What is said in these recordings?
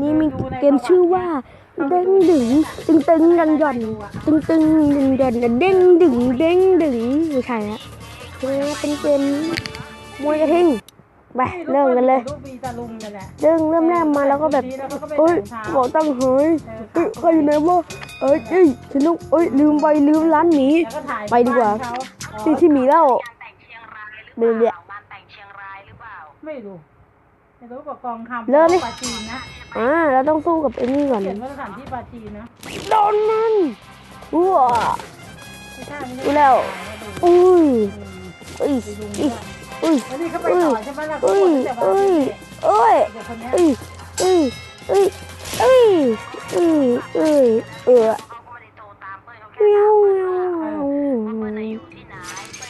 นี่มีเกมชื่อว่าเด้งดึงตึงตึงยันหย่อนตึงตึงยันหย่อนเด้งดึงเด้งดึงไม่ใช่ละคือเป็นเกมมวยกระทิงไปเริ่มกันเลยรูปมีตะลุงกันแหละเริ่มเริ่มแรกมาแล้วก็แบบเอ้ยขอตั้งเฮ้ยเอ้ยใครอยู่ไหนวะเอ้ยเอ้ยฉันต้องเอ้ยลืมไปลืมร้านหมีแล้วก็ถ่ายไปดีกว่าบ้นเขที่ที่หมีเล่าแต่งเชียงรายหรือเปเดี๋ยวเดี๋ยวล่าบ้านแต่งเชียงรายหรือเปล่าไม่รู้ ไม่รู้กับกองทำเริ่มดิ ปาจีนนะอ่าเราต้องสู้กับไอ้นี่ก่อนเขียนว่าสถานที่ปาจีนนะโดนมันว้าไม่ใช่ไม่รู้ใช่แล้วอุ้ยอืมอุ้ยไปดูอุ้ยด้วยอุ้ย แล้วนี่เขาไปต่อใช่ไหมล่ะอุ้ยเขาบอกตั้งแต่วันอุ้ยที่อุ้ยเด็กคนเนี้ยอุ้ยอุ้ยอุ้ยอุ้ยอุ้ยอุ้ยเออเขาก็ไม่ได้โทรตามเปิ้ลเขาแค่เมียวถามเมียวว่าเปิ้ลน่ะอยู่ที่ไหน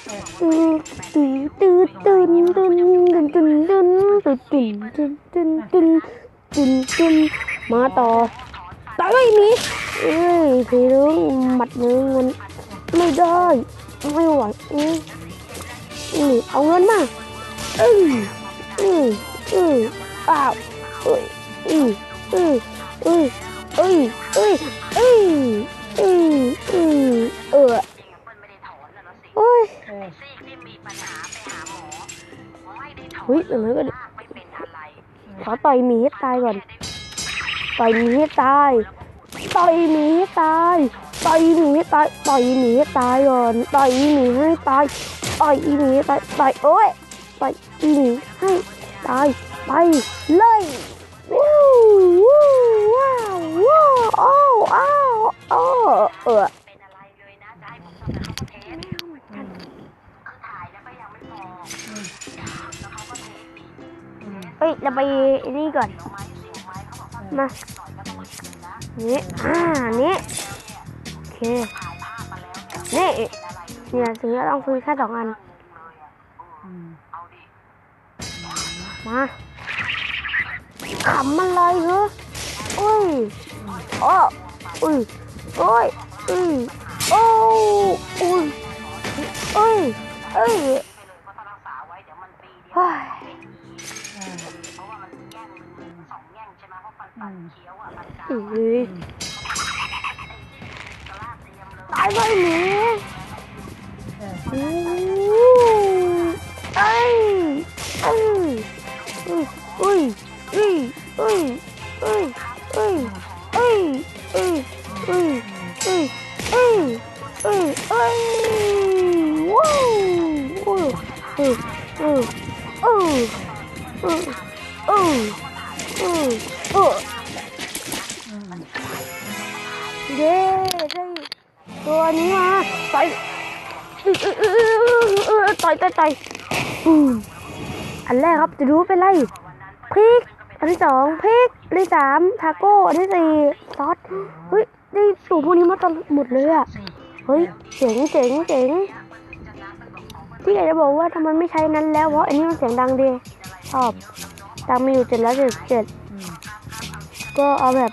เปิ้ลก็บอกว่าตื่นตื่นตื่นตื่นตื่นตื่นตื่น ตื่นตื่นตื่นตื่นตื่นตื่นมาต่อต่อไม่มีเอ้ยทีนึงหมัดนึงมันไม่ได้ไม่ไหวอืออเอาเงินมาอืออืออืออ้าวเอ้ย อต่อยหมีให้ตายก่อน ต่อยหมีให้ตาย ต่อยหมีให้ตาย ต่อยหมีให้ตาย ต่อยหมีให้ตายก่อน ต่อยหมีให้ตาย ต่อยหมีให้ตาย ต่อยโอ้ย ต่อยหมีให้ตาย ไปเลยว้าวว้าวว้าวอ้าวอ้าวอ้าวเออเป็นอ เราไปนี่ก่อน มานี่อ่านี่โอเคนี่เนี่ยซื้อต้องซื้อแค่สองอันมาขำมันเลยเหรออุ้ยโอ้อุ้ยโอ้ยอุ้ยโอ้อุ้ยอุ้ยอุ้ย ตายไปหนี อยต่อยต่อยต่อยอันแรกครับจะรู้เป็นไรพริก อันที่สองพริก อันที่สามทาโก้ อันที่สี่ซอส เฮ้ยได้สูตรพวกนี้มาตลอดหมดเลยอะ เฮ้ยเจ๋งเจ๋งเจ๋งที่อยากจะบอกว่าทำไมไม่ใช้นั้นแล้ว เพราะอันนี้มันเสียงดังดีชอบตังมีอยู่เจ็ดร้อยเจ็ดเจ็ดก็เอาแบบ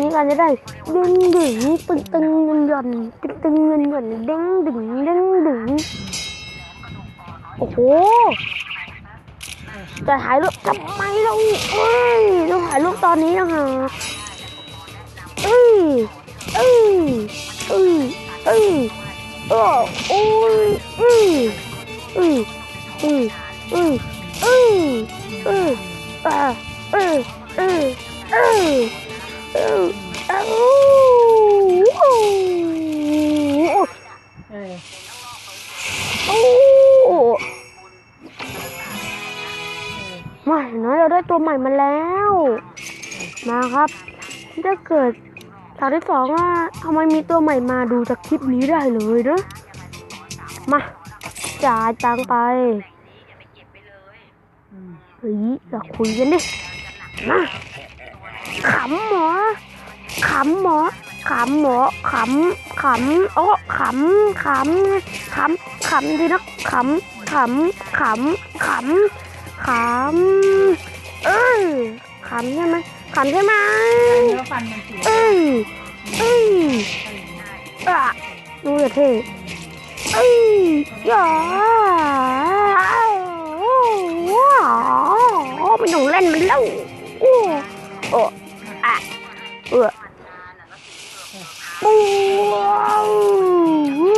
นี้กันจะได้ ดึงดึงตึงตึงเงินหย่อนตึงตึงเงินหย่อนเด้งดึงเด้งดึงโอ้โหจะถ่ายรูปทำไมเราเอ้ยต้องถ่ายรูปตอนนี้นะฮะเอ้ยเอ้ยเอ้ยเอ้ยเออโอ้ยเอ้ยเอ้ยเอ้ยเอ้ยเอ้ยเอ้ยเอ้ยเอ้ย มาครับถ้าเกิดตอนที่สองว่าทำไมมีตัวใหม่มาดูจากคลิปนี้ได้เลยนะ มาจ่ายตังไปเฮ้ยเราคุยกันดิมาขำหมอขำหมอขำหมอขำขำโอ้ขำขำขำขำดีนะขำขำขำขำขำเอ้ยขำใช่ไหม ขำใช่ไหมเนื้อฟันมันเสียเอ้ยเอ้ยอะดูอย่าเท่เอ้ยอย่าว้าวไม่ต้องเล่นมันแล้วอู้โอ้อะเออปูว้าว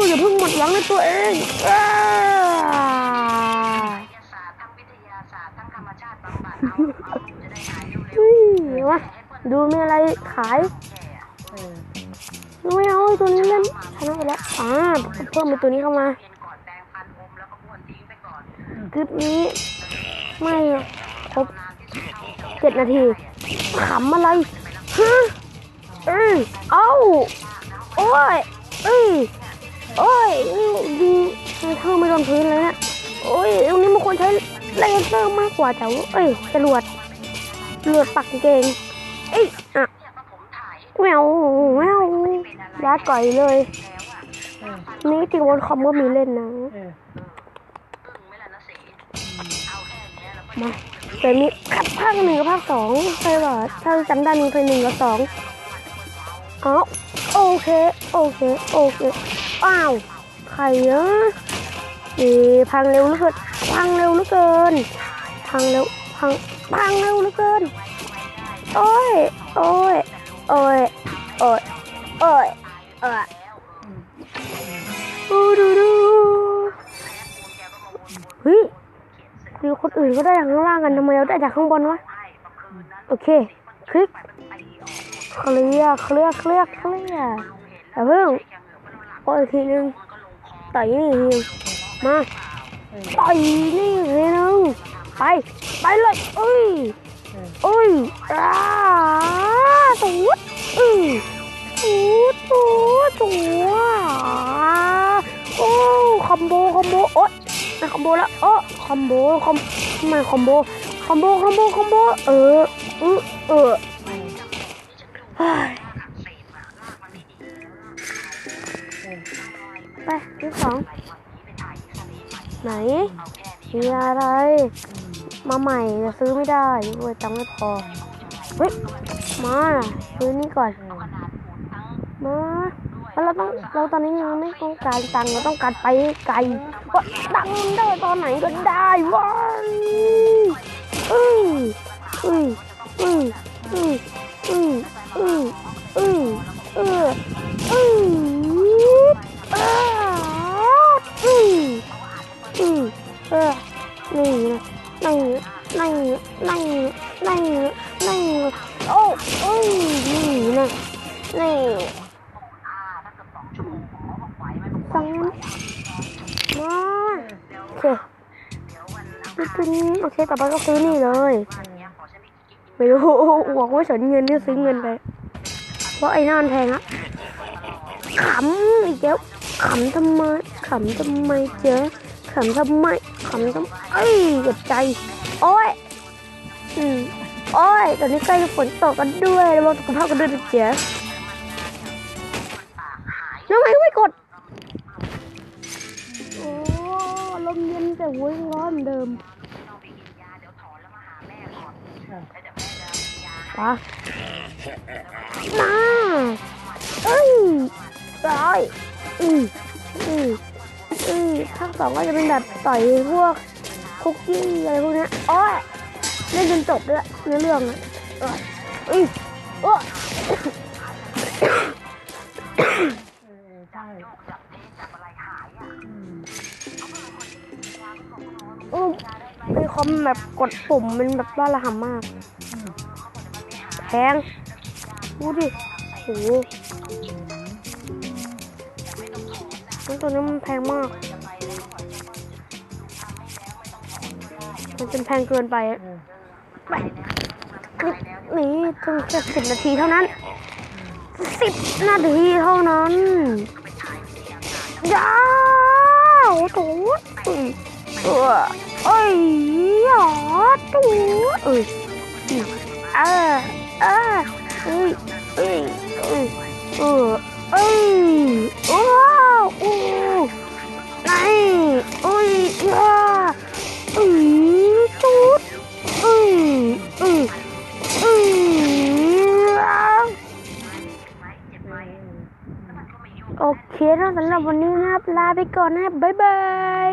อย่าเพิ่งหมดหวังในตัวเองเอ้ ฮ้ยมาดูมีอะไรขายไม่เอาตัวนี้เล่นชนะไปแล้วอ่าเพิ่มเป็นตัวนี้เข้ามาคลิปนี้ไม่ครบเจ็ดนาทีขำอะไรฮะเอ้ยเอ้าโอ้ยเอ้ยโอ้ยยิงยิงเท่าไม่โดนพื้นเลยเนะโอ้ยตรงนี้มันควรใช้เลเซอร์มากกว่าแต่ว่าเอ้ยจรวด จรวดปักกางเกงเอ้ยอะเนี่ยก็ผมถ่ายแมวแมวยัดก่อยเลยแล้วอะเออนี่จริงวันคอมก็มีเล่นนะเอออึ้งไหม่ละนะสีเอาแค่เนี้ยแล้วก็มาแต่มีภาคหนึ่งกับภาคสองใช่ป่ะถ้าจำได้มีเพลงหนึ่งกับสองอ๋อโอเค โอเค โอเค อ้าว ใครอะเอ๊ะพังเร็วเหลือเกินพังเร็วเหลือเกินพังเร็ว พังพังเร็วเหลือเกิน โอ้ย โอ้ย โอ้ย โอ้ย โอ้ยเอออืมดูดูดูเฮ้ยคือคนอื่นก็ได้จากข้างล่างกันทำไมเราได้จากข้างบนวะ โอเค คลิก เคลียร์เคลียร์เคลียร์เคลียร์อย่าเพิ่งโอ้ยอีกทีนึงต่อยนี่ทีมาต่อยนี่ทีนึง ไป ไปเลยเอ้ยออเอ้ยอ้าตูดอือตูดตูดตูดโอ้คอมโบคอมโบโอ๊ยไม่คอมโบแล้วโอ้คอมโบคอมไม่คอมโบคอมโบคอมโบคอมโบเออเออเออเฮ้ยเออไปที่สองไหนมีอะไร มาใหม่จะซื้อไม่ได้เว้ยตังไม่พอ เฮ้ย มาซื้อนี่ก่อน มาแล้วเราต้องเราตอนนี้ยังไม่ต้องการตังเราต้องการไปไกลว่าตังได้ตอนไหนก็ได้ว้าอืออืออืออืออื นี่ฟังมาโอเคซื้อโอเคต่อไปก็ซื้อนี่เลย ไม่รู้บอกว่าฉันเงินนี่ซื้อเงินไป เพราะไอ้นั่นแพงอะขำอีกแล้วขำทำไมขำทำไมเจ๊ขำทำไมขำทำไมเอ้ยเจ็บใจ โอ้ยอืมโอ้ย ตอนนี้ใกล้จฝนตกกันด้วยระวังสุขภาพกันด้วยนะเจ๊ ทำไมไม่กด โอ้ลมเย็นแต่หัวยังร้อนเหมือนเดิมเออปะมาเอ้ยร้อยอืออืออือภาคสองก็จะเป็นแบบต่อยพวกคุกกี้อะไรพวกเนี้ยโอ้ยเล่นจนจบด้วยเนื้อเรื่องอะ เอ้ยอือโอ้ยเออใช่อืมอือเป็นคอมแบบกดปุ่มมันแบบบ้าระห่ำมาก แพงดูดิโหแล้วตัวนี้มันแพงมาก มันเป็นแพงเกินไปไปนี่ถึงแค่สิบนาทีเท่านั้นสิบนาทีเท่านั้น 呀，我肚子饿，哎呀，肚子，啊啊，哎哎哎，饿，哎，哇。 ไปก่อนนะบบ๊ายบาย